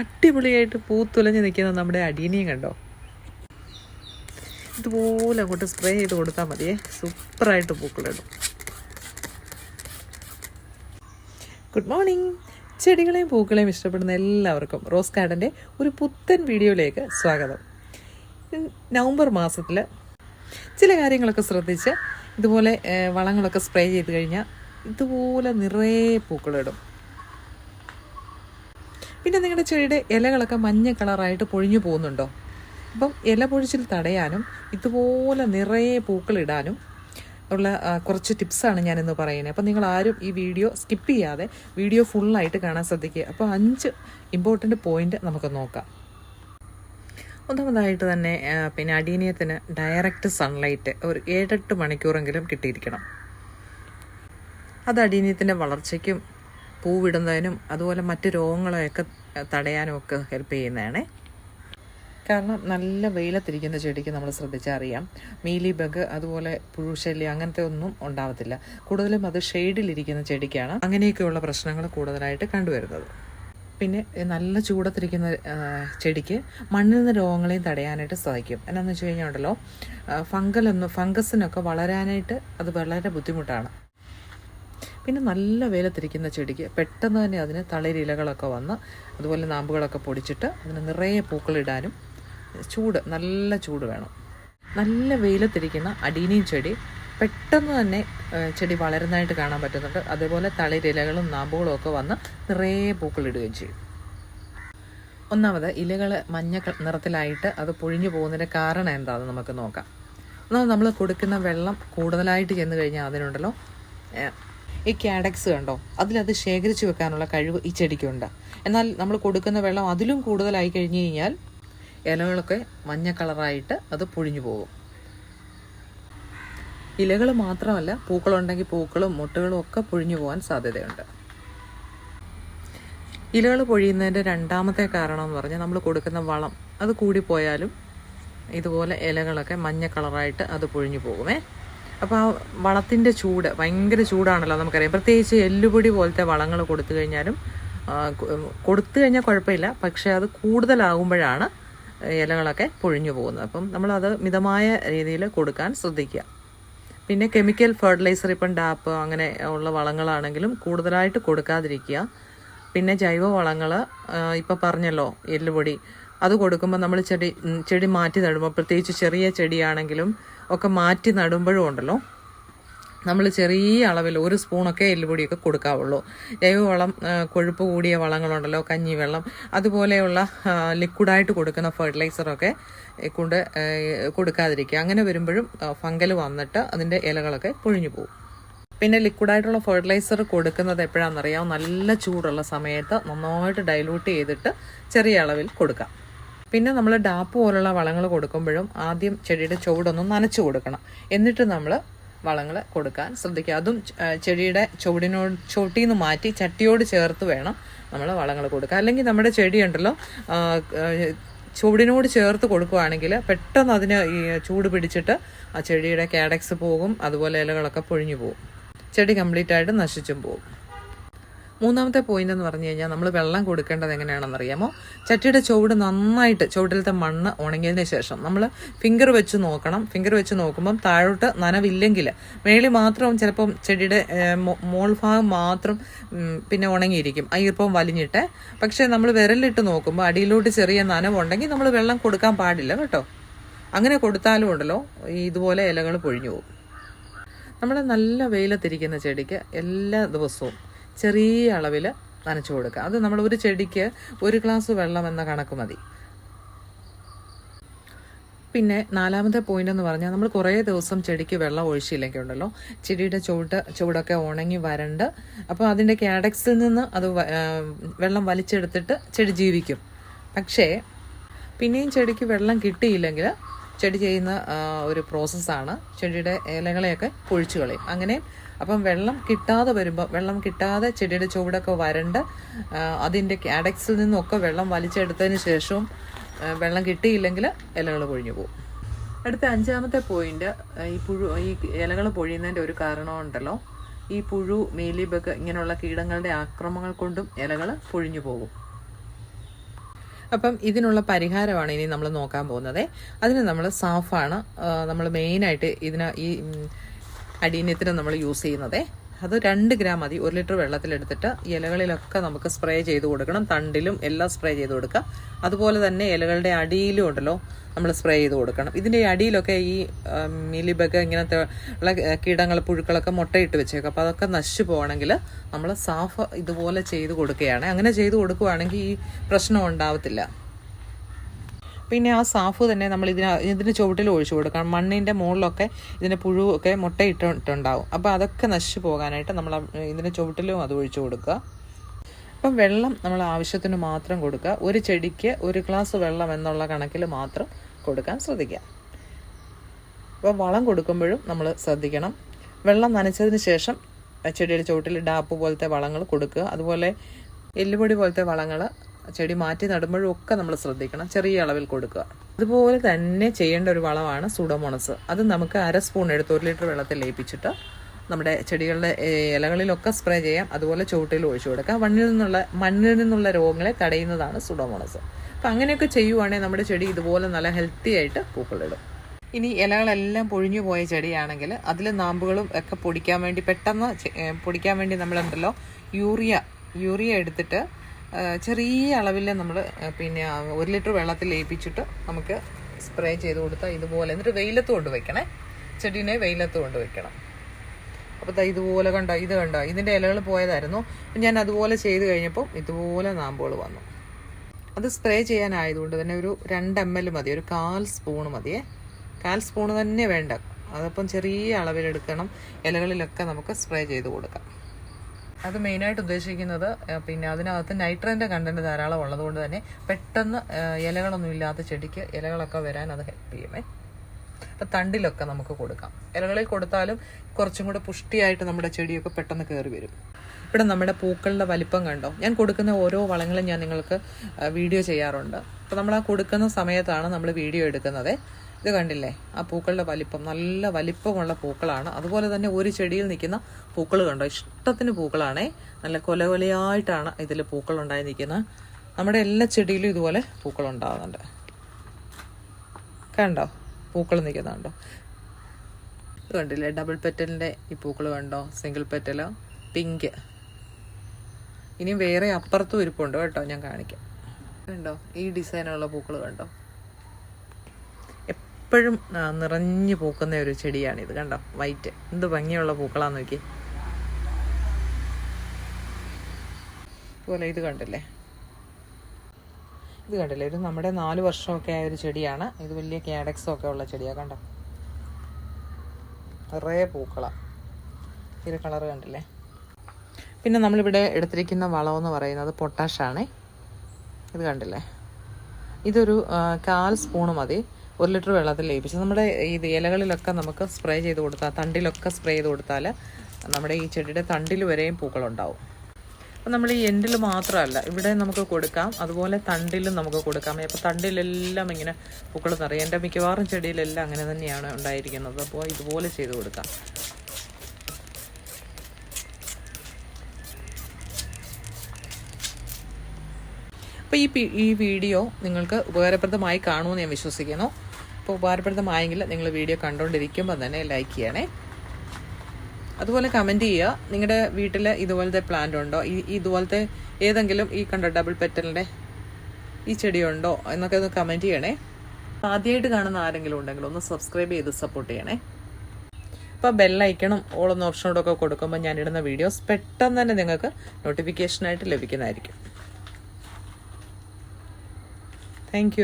അടിപൊളിയായിട്ട് പൂത്തുലഞ്ഞ് നിൽക്കുന്ന നമ്മുടെ അടീനിയും കണ്ടോ? ഇതുപോലെ അങ്ങോട്ട് സ്പ്രേ ചെയ്ത് കൊടുത്താൽ മതിയേ. സൂപ്പറായിട്ട് പൂക്കളിടും ഗുഡ് മോർണിംഗ് ചെടികളെയും പൂക്കളെയും ഇഷ്ടപ്പെടുന്ന എല്ലാവർക്കും റോസ് ഗാർഡന്റെ ഒരു പുത്തൻ വീഡിയോയിലേക്ക് സ്വാഗതം. നവംബർ മാസത്തിൽ ചില കാര്യങ്ങളൊക്കെ ശ്രദ്ധിച്ച് ഇതുപോലെ വളങ്ങളൊക്കെ സ്പ്രേ ചെയ്ത് കഴിഞ്ഞാൽ ഇതുപോലെ നിറയെ പൂക്കളിടും പിന്നെ നിങ്ങളുടെ ചെടിയുടെ ഇലകളൊക്കെ മഞ്ഞ കളറായിട്ട് പൊഴിഞ്ഞു പോകുന്നുണ്ടോ? അപ്പം ഇല പൊഴിച്ചിൽ തടയാനും ഇതുപോലെ നിറയെ പൂക്കളിടാനും ഉള്ള കുറച്ച് ടിപ്സാണ് ഞാനിന്ന് പറയുന്നത്. അപ്പം നിങ്ങൾ ആരും ഈ വീഡിയോ സ്കിപ്പ് ചെയ്യാതെ വീഡിയോ ഫുള്ളായിട്ട് കാണാൻ ശ്രദ്ധിക്കുക. അപ്പോൾ അഞ്ച് ഇമ്പോർട്ടന്റ് പോയിന്റ് നമുക്ക് നോക്കാം. ഒന്നാമതായിട്ട് തന്നെ പിന്നെ അടീനിയത്തിന് ഡയറക്റ്റ് സൺലൈറ്റ് ഒരു ഏഴെട്ട് മണിക്കൂറെങ്കിലും കിട്ടിയിരിക്കണം. അത് അടീനിയത്തിന്റെ വളർച്ചയ്ക്കും പൂവിടുന്നതിനും അതുപോലെ മറ്റ് രോഗങ്ങളെയൊക്കെ തടയാനും ഒക്കെ ഹെൽപ്പ് ചെയ്യുന്നതാണേ. കാരണം നല്ല വെയിലത്തിരിക്കുന്ന ചെടിക്ക് നമ്മൾ ശ്രദ്ധിച്ചാൽ അറിയാം. മീലി ബഗ് അതുപോലെ പുഴുശല്യം അങ്ങനത്തെ ഒന്നും ഉണ്ടാവത്തില്ല. കൂടുതലും അത് ഷെയ്ഡിലിരിക്കുന്ന ചെടിക്കാണ്. അങ്ങനെയൊക്കെയുള്ള പ്രശ്നങ്ങൾ കൂടുതലായിട്ട് കണ്ടുവരുന്നത്. പിന്നെ നല്ല ചൂടത്തിരിക്കുന്ന ചെടിക്ക് മണ്ണിൽ നിന്ന് രോഗങ്ങളെയും തടയാനായിട്ട് സഹായിക്കും. എന്നാന്ന് വെച്ച് കഴിഞ്ഞാൽ ഉണ്ടല്ലോ ഫംഗലൊന്നും ഫംഗസിനൊക്കെ വളരാനായിട്ട് അത് വളരെ ബുദ്ധിമുട്ടാണ്. പിന്നെ നല്ല വെയിലത്തിരിക്കുന്ന ചെടിക്ക് പെട്ടെന്ന് തന്നെ അതിന് തളിരിലകളൊക്കെ വന്ന് അതുപോലെ നാമ്പുകളൊക്കെ പൊടിച്ചിട്ട് അതിന് നിറയെ പൂക്കളിടാനും ചൂട് നല്ല ചൂട് വേണം. നല്ല വെയിലത്തിരിക്കുന്ന അടീനിയും ചെടി പെട്ടെന്ന് തന്നെ ചെടി വളരുന്നതായിട്ട് കാണാൻ പറ്റുന്നുണ്ട്. അതേപോലെ തളിരിലകളും നാമ്പുകളും ഒക്കെ വന്ന് നിറയെ പൂക്കളിടുകയും ചെയ്യും. ഒന്നാമത് ഇലകൾ മഞ്ഞ നിറത്തിലായിട്ട് അത് പൊഴിഞ്ഞു പോകുന്നതിന്റെ കാരണം എന്താണെന്ന് നമുക്ക് നോക്കാം. ഒന്നാമത് നമ്മൾ കൊടുക്കുന്ന വെള്ളം കൂടുതലായിട്ട് ചെന്ന് കഴിഞ്ഞാൽ അതിനുണ്ടല്ലോ ഈ കാഡക്സ് കണ്ടോ? അതിലത് ശേഖരിച്ചു വെക്കാനുള്ള കഴിവ് ഈ ചെടിക്കുണ്ട്. എന്നാൽ നമ്മൾ കൊടുക്കുന്ന വെള്ളം അതിലും കൂടുതലായി കഴിഞ്ഞു കഴിഞ്ഞാൽ ഇലകളൊക്കെ മഞ്ഞ കളറായിട്ട് അത് പൊഴിഞ്ഞു പോകും. ഇലകൾ മാത്രമല്ല പൂക്കളുണ്ടെങ്കിൽ പൂക്കളും മുട്ടുകളും ഒക്കെ പൊഴിഞ്ഞു പോകാൻ സാധ്യതയുണ്ട്. ഇലകൾ പൊഴിയുന്നതിന്റെ രണ്ടാമത്തെ കാരണം എന്ന് പറഞ്ഞാൽ നമ്മൾ കൊടുക്കുന്ന വളം അത് കൂടിപ്പോയാലും ഇതുപോലെ ഇലകളൊക്കെ മഞ്ഞ കളറായിട്ട് അത് പൊഴിഞ്ഞു പോകുമേ. അപ്പോൾ ആ വളത്തിന്റെ ചൂട് ഭയങ്കര ചൂടാണല്ലോ നമുക്കറിയാം. പ്രത്യേകിച്ച് എല്ലുപൊടി പോലത്തെ വളങ്ങൾ കൊടുത്തു കഴിഞ്ഞാലും കൊടുത്തു കഴിഞ്ഞാൽ കുഴപ്പമില്ല. പക്ഷേ അത് കൂടുതലാകുമ്പോഴാണ് ഇലകളൊക്കെ പൊഴിഞ്ഞു പോകുന്നത്. അപ്പം നമ്മളത് മിതമായ രീതിയിൽ കൊടുക്കാൻ ശ്രദ്ധിക്കുക. പിന്നെ കെമിക്കൽ ഫെർട്ടിലൈസർ ഇപ്പം ഡാപ്പ് അങ്ങനെ ഉള്ള വളങ്ങളാണെങ്കിലും കൂടുതലായിട്ട് കൊടുക്കാതിരിക്കുക. പിന്നെ ജൈവ വളങ്ങൾ ഇപ്പം പറഞ്ഞല്ലോ എല്ലുപൊടി. അത് കൊടുക്കുമ്പോൾ നമ്മൾ ചെടി ചെടി മാറ്റി നടുമ്പോൾ പ്രത്യേകിച്ച് ചെറിയ ചെടിയാണെങ്കിലും ഒക്കെ മാറ്റി നടുമ്പോഴും ഉണ്ടല്ലോ. നമ്മൾ ചെറിയ അളവിൽ ഒരു സ്പൂണൊക്കെ എല്ലുപൊടിയൊക്കെ കൊടുക്കാവുള്ളൂ. ജൈവവളം കൊഴുപ്പ് കൂടിയ വളങ്ങളുണ്ടല്ലോ കഞ്ഞിവെള്ളം അതുപോലെയുള്ള ലിക്വിഡായിട്ട് കൊടുക്കുന്ന ഫെർട്ടിലൈസറൊക്കെ കൊണ്ട് കൊടുക്കാതിരിക്കുക. അങ്ങനെ വരുമ്പോഴും ഫംഗൽ വന്നിട്ട് അതിന്റെ ഇലകളൊക്കെ പൊഴിഞ്ഞു പോകും. പിന്നെ ലിക്വിഡായിട്ടുള്ള ഫെർട്ടിലൈസർ കൊടുക്കുന്നത് എപ്പോഴാണെന്നറിയാം നല്ല ചൂടുള്ള സമയത്ത് നന്നായിട്ട് ഡൈലൂട്ട് ചെയ്തിട്ട് ചെറിയ അളവിൽ കൊടുക്കാം. പിന്നെ നമ്മൾ ഡാപ്പ് പോലുള്ള വളങ്ങൾ കൊടുക്കുമ്പോഴും ആദ്യം ചെടിയുടെ ചുവടൊന്ന് നനച്ചു കൊടുക്കണം. എന്നിട്ട് നമ്മൾ വളങ്ങൾ കൊടുക്കാൻ ശ്രദ്ധിക്കുക. അതും ചെടിയുടെ ചുവടിനോട് ചുവട്ടിൽ നിന്ന് മാറ്റി ചട്ടിയോട് ചേർത്ത് വേണം നമ്മൾ വളങ്ങൾ കൊടുക്കുക അല്ലെങ്കിൽ നമ്മുടെ ചെടി ഉണ്ടല്ലോ ആ, ആ, ചുവടിനോട് ചേർത്ത് കൊടുക്കുകയാണെങ്കിൽ പെട്ടെന്ന് അതിന് ഈ ചൂട് പിടിച്ചിട്ട് ആ ചെടിയുടെ കാഡക്സ് പോകും അതുപോലെ ഇലകളൊക്കെ പൊഴിഞ്ഞു പോകും. ചെടി കംപ്ലീറ്റ് ആയിട്ട് നശിച്ചും പോകും. മൂന്നാമത്തെ പോയിന്റ് എന്ന് പറഞ്ഞു കഴിഞ്ഞാൽ നമ്മൾ വെള്ളം കൊടുക്കേണ്ടത് എങ്ങനെയാണെന്ന് അറിയാമോ? ചട്ടിയുടെ ചുവട് നന്നായിട്ട് ചുവട്ടിലത്തെ മണ്ണ് ഉണങ്ങിയതിന് ശേഷം നമ്മൾ ഫിംഗർ വെച്ച് നോക്കണം. ഫിംഗർ വെച്ച് നോക്കുമ്പം താഴോട്ട് നനവില്ലെങ്കിൽ മേളിൽ മാത്രം ചിലപ്പം ചെടിയുടെ മോൾ ഭാഗം മാത്രം പിന്നെ ഉണങ്ങിയിരിക്കും. ആ ഈർപ്പം വലിഞ്ഞിട്ട്. പക്ഷേ നമ്മൾ വിരലിട്ട് നോക്കുമ്പോൾ അടിയിലോട്ട് ചെറിയ നനവുണ്ടെങ്കിൽ നമ്മൾ വെള്ളം കൊടുക്കാൻ പാടില്ല കേട്ടോ. അങ്ങനെ കൊടുത്താലും ഉണ്ടല്ലോ ഇതുപോലെ ഇലകൾ പൊഴിഞ്ഞു പോകും. നമ്മൾ നല്ല വെയിലത്തിരിക്കുന്ന ചെടിക്ക് എല്ലാ ദിവസവും ചെറിയ അളവിൽ നനച്ചു കൊടുക്കുക. അത് നമ്മൾ ഒരു ചെടിക്ക് ഒരു ഗ്ലാസ് വെള്ളം എന്ന കണക്ക് മതി. പിന്നെ നാലാമത്തെ പോയിന്റ് എന്ന് പറഞ്ഞാൽ നമ്മൾ കുറേ ദിവസം ചെടിക്ക് വെള്ളം ഒഴിച്ചില്ലെങ്കിൽ ഉണ്ടല്ലോ ചെടിയുടെ ചുവട്ട് ചുവടൊക്കെ ഉണങ്ങി വരണ്ട് അപ്പോൾ അതിന്റെ കാഡക്സിൽ നിന്ന് അത് വെള്ളം വലിച്ചെടുത്തിട്ട് ചെടി ജീവിക്കും. പക്ഷേ പിന്നെയും ചെടിക്ക് വെള്ളം കിട്ടിയില്ലെങ്കിൽ ചെടി ചെയ്യുന്ന ഒരു പ്രോസസ്സാണ് ചെടിയുടെ ഇലകളെയൊക്കെ പൊഴിച്ചു കളയും. അങ്ങനെ അപ്പം വെള്ളം കിട്ടാതെ വരുമ്പോൾ വെള്ളം കിട്ടാതെ ചെടിയുടെ ചുവടൊക്കെ വരണ്ട് അതിന്റെ കാഡക്സിൽ നിന്നൊക്കെ വെള്ളം വലിച്ചെടുത്തതിന് ശേഷവും വെള്ളം കിട്ടിയില്ലെങ്കിൽ ഇലകൾ പൊഴിഞ്ഞു പോകും. അടുത്ത അഞ്ചാമത്തെ പോയിന്റ് ഈ പുഴു ഈ ഇലകൾ പൊഴിയുന്നതിന്റെ ഒരു കാരണമുണ്ടല്ലോ. ഈ പുഴു മീലിബഗ് ഇങ്ങനെയുള്ള കീടങ്ങളുടെ ആക്രമങ്ങൾ കൊണ്ടും ഇലകൾ പൊഴിഞ്ഞു പോകും. അപ്പം ഇതിനുള്ള പരിഹാരമാണ് ഇനി നമ്മൾ നോക്കാൻ പോകുന്നത്. അതിന് നമ്മൾ സാഫാണ്. നമ്മൾ മെയിനായിട്ട് ഇതിന് ഈ ഉം, അടീന്യത്തിന് നമ്മൾ യൂസ് ചെയ്യുന്നത്. അത് രണ്ട് ഗ്രാം മതി. ഒരു ലിറ്റർ വെള്ളത്തിലെടുത്തിട്ട് ഇലകളിലൊക്കെ നമുക്ക് സ്പ്രേ ചെയ്ത് കൊടുക്കണം. തണ്ടിലും എല്ലാം സ്പ്രേ ചെയ്ത് കൊടുക്കുക. അതുപോലെ തന്നെ ഇലകളുടെ അടിയിലും ഉണ്ടല്ലോ നമ്മൾ സ്പ്രേ ചെയ്ത് കൊടുക്കണം. ഇതിന്റെ അടിയിലൊക്കെ ഈ മിലിബഗ് ഇങ്ങനത്തെ ഉള്ള കീടങ്ങൾ പുഴുക്കളൊക്കെ മുട്ടയിട്ട് വെച്ചേക്കും. അപ്പോൾ അതൊക്കെ നശിച്ചു പോകണമെങ്കിൽ നമ്മൾ സാഫ് ഇതുപോലെ ചെയ്ത് കൊടുക്കുകയാണ്. അങ്ങനെ ചെയ്ത് കൊടുക്കുകയാണെങ്കിൽ ഈ പ്രശ്നം ഉണ്ടാവത്തില്ല. പിന്നെ ആ സാഫ് തന്നെ നമ്മൾ ഇതിന് ഇതിന് ചുവട്ടിൽ ഒഴിച്ചു കൊടുക്കണം മണ്ണിന്റെ മുകളിലൊക്കെ ഇതിന്റെ പുഴുവൊക്കെ മുട്ടയിട്ടിട്ടുണ്ടാവും. അപ്പോൾ അതൊക്കെ നശിച്ചു പോകാനായിട്ട് നമ്മൾ ഇതിന്റെ ചുവട്ടിലും അത് ഒഴിച്ചു കൊടുക്കുക. അപ്പം വെള്ളം നമ്മൾ ആവശ്യത്തിന് മാത്രം കൊടുക്കുക. ഒരു ചെടിക്ക് ഒരു ഗ്ലാസ് വെള്ളം എന്നുള്ള കണക്കിൽ മാത്രം കൊടുക്കാൻ ശ്രദ്ധിക്കുക. അപ്പോൾ വളം കൊടുക്കുമ്പോഴും നമ്മൾ ശ്രദ്ധിക്കണം. വെള്ളം നനച്ചതിന് ശേഷം ചെടിയുടെ ചുവട്ടിൽ ഡാപ്പ് പോലത്തെ വളങ്ങൾ കൊടുക്കുക. അതുപോലെ എല്ലുപൊടി പോലത്തെ വളങ്ങൾ ചെടി മാറ്റി നടുമ്പോഴും ഒക്കെ നമ്മൾ ശ്രദ്ധിക്കണം. ചെറിയ അളവിൽ കൊടുക്കുക. അതുപോലെ തന്നെ ചെയ്യേണ്ട ഒരു വളമാണ് സുഡോമോണസ്. അത് നമുക്ക് അര സ്പൂൺ എടുത്ത് ഒരു ലിറ്റർ വെള്ളത്തിൽ ലയിപ്പിച്ചിട്ട് നമ്മുടെ ചെടികളുടെ ഇലകളിലൊക്കെ സ്പ്രേ ചെയ്യാം. അതുപോലെ ചുവട്ടിൽ ഒഴിച്ചു കൊടുക്കാം മണ്ണിൽ നിന്നുള്ള മണ്ണിൽ നിന്നുള്ള രോഗങ്ങളെ തടയുന്നതാണ് സുഡോമോണസ്. അപ്പം അങ്ങനെയൊക്കെ ചെയ്യുവാണെങ്കിൽ നമ്മുടെ ചെടി ഇതുപോലെ നല്ല ഹെൽത്തി ആയിട്ട് പൂക്കളിടും. ഇനി ഇലകളെല്ലാം പൊഴിഞ്ഞു പോയ ചെടിയാണെങ്കിൽ അതിൽ നാമ്പുകളും ഒക്കെ പൊടിക്കാൻ വേണ്ടി പെട്ടെന്ന് പൊടിക്കാൻ വേണ്ടി നമ്മളുണ്ടല്ലോ യൂറിയ യൂറിയ എടുത്തിട്ട് ചെറിയ അളവിൽ നമ്മൾ പിന്നെ ഒരു ലിറ്റർ വെള്ളത്തിൽ ലയിപ്പിച്ചിട്ട് നമുക്ക് സ്പ്രേ ചെയ്ത് കൊടുത്താൽ ഇതുപോലെ. എന്നിട്ട് വെയിലത്ത് കൊണ്ട് വെക്കണേ. ചെടീനെ വെയിലത്ത് കൊണ്ട് വെക്കണം. അപ്പോൾ ഇതുപോലെ കണ്ട ഇത് കണ്ട? ഇതിന്റെ ഇലകൾ പോയതായിരുന്നു. ഞാൻ അതുപോലെ ചെയ്ത് കഴിഞ്ഞപ്പോൾ ഇതുപോലെ നാമ്പുകൾ വന്നു. അത് സ്പ്രേ ചെയ്യാനായതുകൊണ്ട് തന്നെ ഒരു രണ്ട് എം എൽ മതി ഒരു കാൽ സ്പൂൺ മതിയേ കാൽ സ്പൂൺ തന്നെ വേണ്ട. അതപ്പം ചെറിയ അളവിലെടുക്കണം. ഇലകളിലൊക്കെ നമുക്ക് സ്പ്രേ ചെയ്ത് കൊടുക്കാം. അത് മെയിനായിട്ട് ഉദ്ദേശിക്കുന്നത് പിന്നെ അതിനകത്ത് നൈട്രന്റെ കണ്ടന്റ് ധാരാളം ഉള്ളതുകൊണ്ട് തന്നെ പെട്ടെന്ന് ഇലകളൊന്നും ഇല്ലാത്ത ചെടിക്ക് ഇലകളൊക്കെ വരാൻ അത് ഹെൽപ്പ് ചെയ്യുമേ. അപ്പം തണ്ടിലൊക്കെ നമുക്ക് കൊടുക്കാം. ഇലകളിൽ കൊടുത്താലും കുറച്ചും കൂടെ പുഷ്ടിയായിട്ട് നമ്മുടെ ചെടിയൊക്കെ പെട്ടെന്ന് കയറി വരും. ഇവിടെ നമ്മുടെ പൂക്കളുടെ വലിപ്പം കണ്ടോ? ഞാൻ കൊടുക്കുന്ന ഓരോ വളങ്ങളും ഞാൻ നിങ്ങൾക്ക് വീഡിയോ ചെയ്യാറുണ്ട്. അപ്പോൾ നമ്മൾ ആ കൊടുക്കുന്ന സമയത്താണ് നമ്മൾ വീഡിയോ എടുക്കുന്നത്. ഇത് കണ്ടില്ലേ? ആ പൂക്കളുടെ വലിപ്പം നല്ല വലിപ്പമുള്ള പൂക്കളാണ്. അതുപോലെ തന്നെ ഒരു ചെടിയിൽ നിൽക്കുന്ന പൂക്കൾ കണ്ടോ? ഇഷ്ടത്തിന് പൂക്കളാണേ. നല്ല കൊല കൊലയായിട്ടാണ് ഇതിൽ പൂക്കൾ ഉണ്ടായി നിൽക്കുന്നത്. നമ്മുടെ എല്ലാ ചെടിയിലും ഇതുപോലെ പൂക്കൾ ഉണ്ടാകുന്നുണ്ട് കണ്ടോ? പൂക്കൾ നിൽക്കുന്നുണ്ടോ. ഇത് കണ്ടില്ലേ? ഡബിൾ പെറ്റലിന്റെ ഈ പൂക്കൾ കണ്ടോ? Single petal pink. ഇനി വേറെ അപ്പുറത്തും ഇരിപ്പുണ്ട് കേട്ടോ ഞാൻ കാണിക്കാം. കണ്ടോ? ഈ ഡിസൈനുള്ള പൂക്കൾ കണ്ടോ? എപ്പോഴും നിറഞ്ഞു പൂക്കുന്ന ഒരു ചെടിയാണ് ഇത് കണ്ടോ? വൈറ്റ് എന്ത് ഭംഗിയുള്ള പൂക്കളാന്ന് നോക്കി പോലെ ഇത് കണ്ടില്ലേ? ഇത് കണ്ടില്ലേ? ഇത് നമ്മുടെ നാല് വർഷമൊക്കെ ആയ ഒരു ചെടിയാണ്. ഇത് വലിയ ക്യാഡക്സും ഒക്കെ ഉള്ള ചെടിയാണ് കണ്ടോ? നിറയെ പൂക്കളാണ് ഇതിന്റെ കളർ കണ്ടില്ലേ? പിന്നെ നമ്മളിവിടെ എടുത്തിരിക്കുന്ന വളമെന്ന് പറയുന്നത് പൊട്ടാഷാണേ ഇത് കണ്ടില്ലേ? ഇതൊരു കാൽ സ്പൂണ് മതി. ഒരു ലിറ്റർ വെള്ളത്തിൽ ലയിപ്പിച്ച് നമ്മുടെ ഇത് ഇലകളിലൊക്കെ നമുക്ക് സ്പ്രേ ചെയ്ത് കൊടുത്താൽ തണ്ടിലൊക്കെ സ്പ്രേ ചെയ്ത് കൊടുത്താൽ നമ്മുടെ ഈ ചെടിയുടെ തണ്ടിൽ വരെയും പൂക്കളുണ്ടാവും. അപ്പം നമ്മൾ ഈ എൻഡിൽ മാത്രമല്ല ഇവിടെ നമുക്ക് കൊടുക്കാം അതുപോലെ തണ്ടിലും നമുക്ക് കൊടുക്കാം. അപ്പോൾ തണ്ടിലെല്ലാം ഇങ്ങനെ പൂക്കൾ നിറയും. എന്റെ മിക്കവാറും ചെടിയിലെല്ലാം അങ്ങനെ തന്നെയാണ് ഉണ്ടായിരിക്കുന്നത്. അപ്പോൾ ഇതുപോലെ ചെയ്ത് കൊടുക്കാം. അപ്പോൾ ഈ ഈ വീഡിയോ നിങ്ങൾക്ക് ഉപകാരപ്രദമായി കാണുമെന്ന് ഞാൻ വിശ്വസിക്കുന്നു. അപ്പോൾ ഉപകാരപ്രദമായെങ്കിൽ നിങ്ങൾ വീഡിയോ കണ്ടുകൊണ്ടിരിക്കുമ്പോൾ തന്നെ ലൈക്ക് ചെയ്യണേ. അതുപോലെ കമന്റ് ചെയ്യുക. നിങ്ങളുടെ വീട്ടിൽ ഇതുപോലത്തെ പ്ലാന്റ് ഉണ്ടോ? ഈ ഇതുപോലത്തെ ഏതെങ്കിലും ഈ കണ്ടോ ഡബിൾ പെറ്റലിന്റെ ഈ ചെടിയുണ്ടോ എന്നൊക്കെ ഒന്ന് കമന്റ് ചെയ്യണേ. ആദ്യമായിട്ട് കാണുന്ന ആരെങ്കിലും ഉണ്ടെങ്കിൽ ഒന്ന് സബ്സ്ക്രൈബ് ചെയ്ത് സപ്പോർട്ട് ചെയ്യണേ. അപ്പോൾ ബെല്ലൈക്കണം ഓളൊന്ന് ഓപ്ഷനോടൊക്കെ കൊടുക്കുമ്പോൾ ഞാനിടുന്ന വീഡിയോസ് പെട്ടെന്ന് തന്നെ നിങ്ങൾക്ക് നോട്ടിഫിക്കേഷനായിട്ട് ലഭിക്കുന്നതായിരിക്കും. താങ്ക്